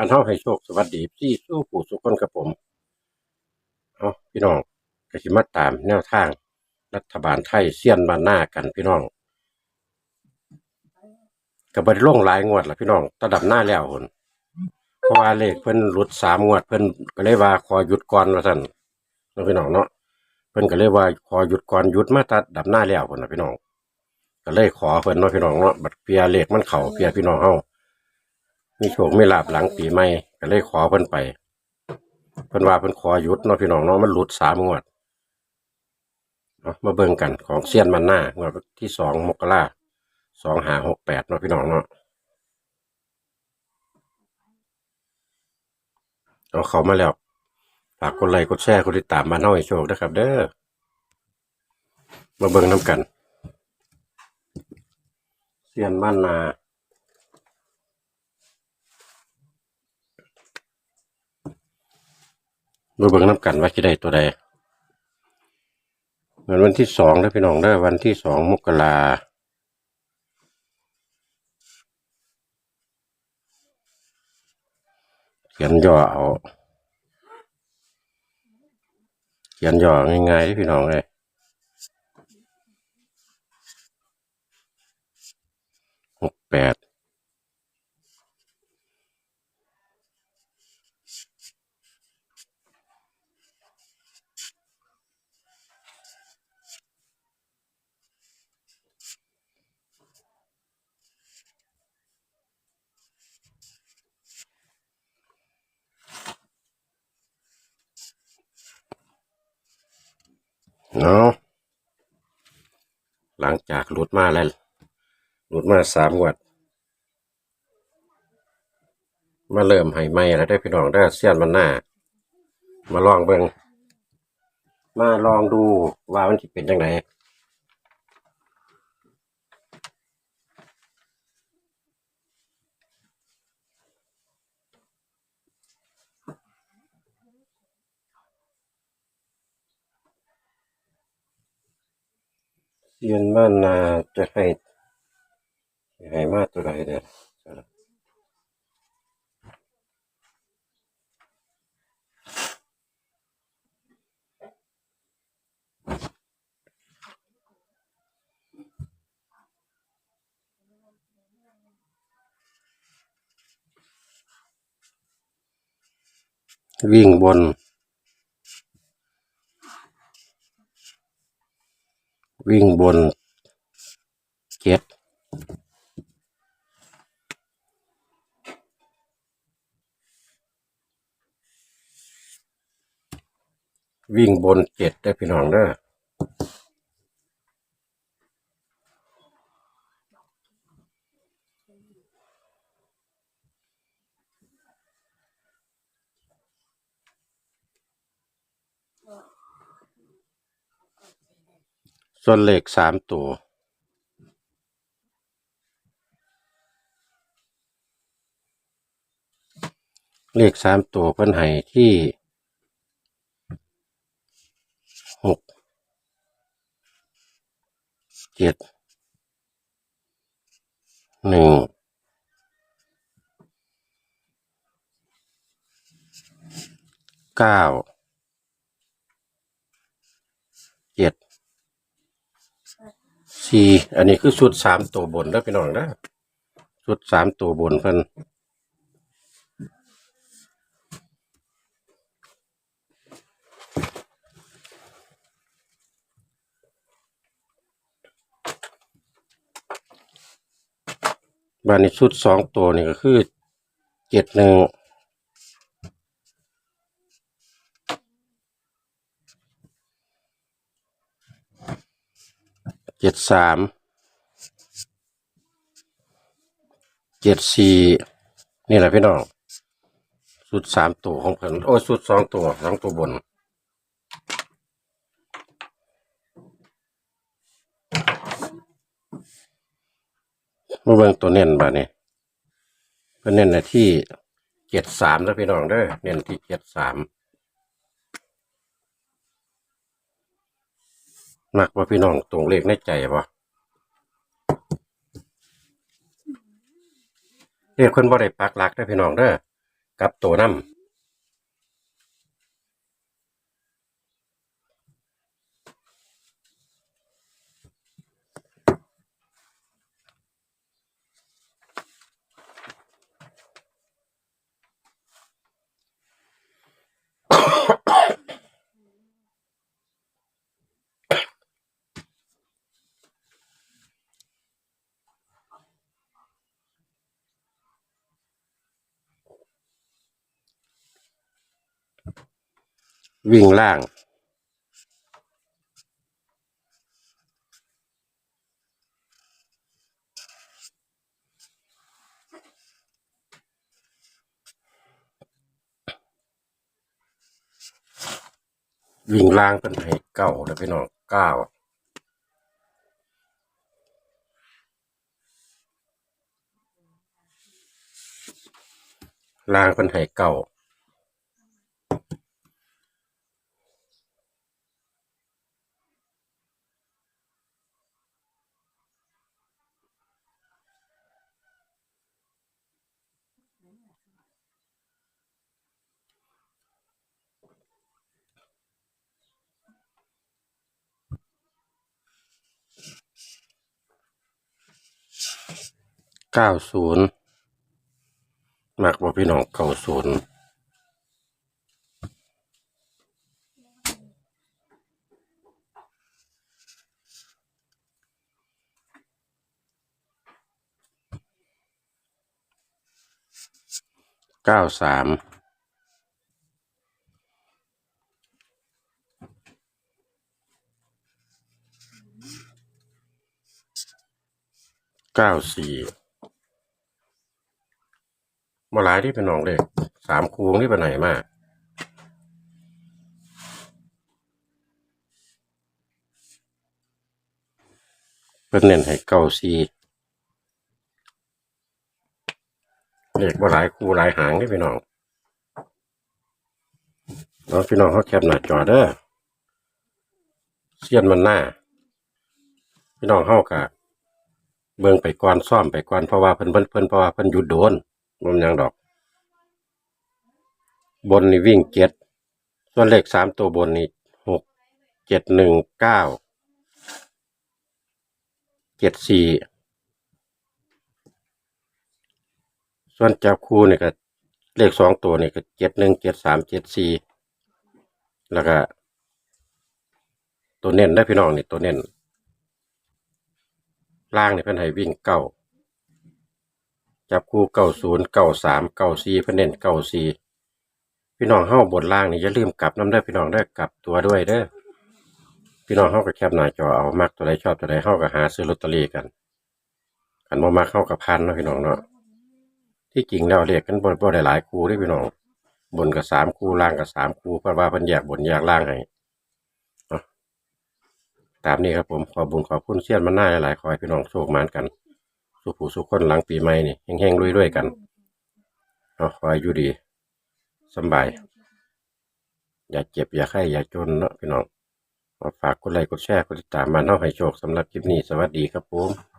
บ้านเฮาให้โชคสวัสดีพี่สู้ผู้สุขคนกับผมเอาพี่น้องกสิมาตามแนวทาง รัฐบาลไทยเสี้ยนบ้านหน้ากันพี่น้องก็บ่ได้ลงหลายงวดละพี่น้องระดับหน้าแล้วพุ่นเพราะว่าเลขเพิ่นหลุดสามงวด เพิ่นก็เลยว่าขอหยุดก่อนว่าซั่นเนาะพี่น้องเนาะเพิ่นก็เลยว่าขอหยุดก่อนหยุดมาตัดดับหน้าแล้วพุ่นนะพี่น้อง ก็เลยขอเพิ่นเนาะพี่น้องเนาะบัดเปียเลขมันเข้าเปียพี่น้องเฮา มีโชคมีลาบหลังปีใหม่ก็เลยขอเพิ่นไปเพิ่นว่าเพิ่นขอหยุดเนาะพี่น้องเนาะมันหลุดสามงวดเนาะมาเบิ่งกันของเซียนมันหน้างวดที่สองมกราสองหาหกแปดเนาะพี่น้องเนาะเอาเข้ามาแล้วฝากกดไลค์กดแชร์กดติดตามมาเน่าให้โชคนะครับ เด้อมาเบิ่งน้ำกัน เซียนมันนา มาเบิ่งน้ำกันว่าจะได้ตัวใดเหมือนวันที่สองนะพี่น้องได้วันที่สองมกราเขียนย่อเอาเขียนย่อง่ายๆที่พี่น้องเลยหกแปด เนาะหลังจากหลุดมาแล้วหลุดมาสามวัด มาเริ่มให้ไม่แล้วได้พี่น้องได้เสี้ยนมันหน้า มาลองเบิงมาลองดูว่ามันจะเป็นยังไง เซียนมันนาจะให้จะให้มาตัวใดเด้อวิ่งบน วิ่งบนเจ็ดวิ่งบนเจ็ดได้พี่น้องเด้อ ส่วนเลขสามตัว เลขสามตัวเพิ่นให้ที่หกเจ็ดหนึ่งเก้าเจ็ด สี่อันนี้คือชุดสามตัวบนแล้วพี่น้องนะชุดสามตัวบนเพิ่นบานนี้ชุดสองตัวนี่ก็คือเจ็ดหนึ่ง เจ็ดสามเจ็ดสี่นี่แหละพี่น้องชุดสามตัวของเพิ่นโอ้ยชุดสองตัวสองตัวบนมาเบิ่งตัวเน้นบานี้เพิ่นเน้นในที่เจ็ดสามแล้วพี่น้องเด้อเน้นที่เจ็ดสาม นักว่าพี่น้องตรงเลขในใจบ่เรียกคนบ่ได้ปักหลักได้พี่น้องเด้อกับตัวน้ำ วิ่งล่าง วิ่งล่างเป็นให้เก้าแล้วพี่น้องเก้าล่างเป็นให้เก้า เก้าศูนย์มักว่าพี่น้องเก้าศูนย์เก้าสามเก้าสี่ มาหลายที่เป็นน้องเลยสามคูงที่ไปไหนมาเป็นเน้นให้เก้าสี่เด็กว่าหลายคูหลายหางที่พี่น้องน้องพี่น้องเขาแคปหน้าจอเด้อเสียนมันหน้า พี่น้องเข้ากะเบิ่งไปก่อนซ่อมไปก่อนเพราะว่าเพิ่นเพิ่นเพิ่นเพราะว่าเพิ่นหยุดโดน มันยังดอก บนนี่วิ่งเจ็ดส่วนเลขสามตัวบนนี่หกเจ็ดหนึ่งเก้าเจ็ดสี่ส่วนจับคู่นี่ก็เลขสองตัวนี่ก็เจ็ดหนึ่งเจ็ดสามเจ็ดสี่แล้วก็ ตัวเน้นได้พี่น้องนี่ตัวเน้นล่างนี่เพิ่นให้วิ่งเก้า จับคู่เก้าศูนย์เก้าสามเก้าสี่เพิ่นเน้นเก้าสี่พี่น้องเฮาบนล่างนี่อย่าลืมกลับน้ำได้พี่น้องได้กลับตัวด้วยเด้อพี่น้องเฮาก็แคปหน้าจอเอามักตัวใดชอบตัวใดเฮาก็หาซื้อลอตเตอรี่กันกันบ่มักเฮากับพันเนาะพี่น้องเนาะที่จริงแล้วเลขกันบ่บ่ได้หลายคู่เด้อพี่น้อง บนกับสามคู่ล่างกับสามคู่เพราะว่าพิ่นแยกบนแยกล่างให้ตามนี้ครับผมขอบุญขอบคุณเสี้ยนมันหน้าหลายๆขอให้พี่น้องโชคหมานกัน สุขผู้สุขคนหลังปีใหม่นี่แห้งๆรวยๆกันเอาคอยอยู่ดีสบาย อย่าเจ็บ อย่าไข้อย่าจนเนาะพี่น้องฝากกดไลค์กดแชร์กดติดตามมาเนาะให้โชคสำหรับคลิปนี้ สวัสดีครับผม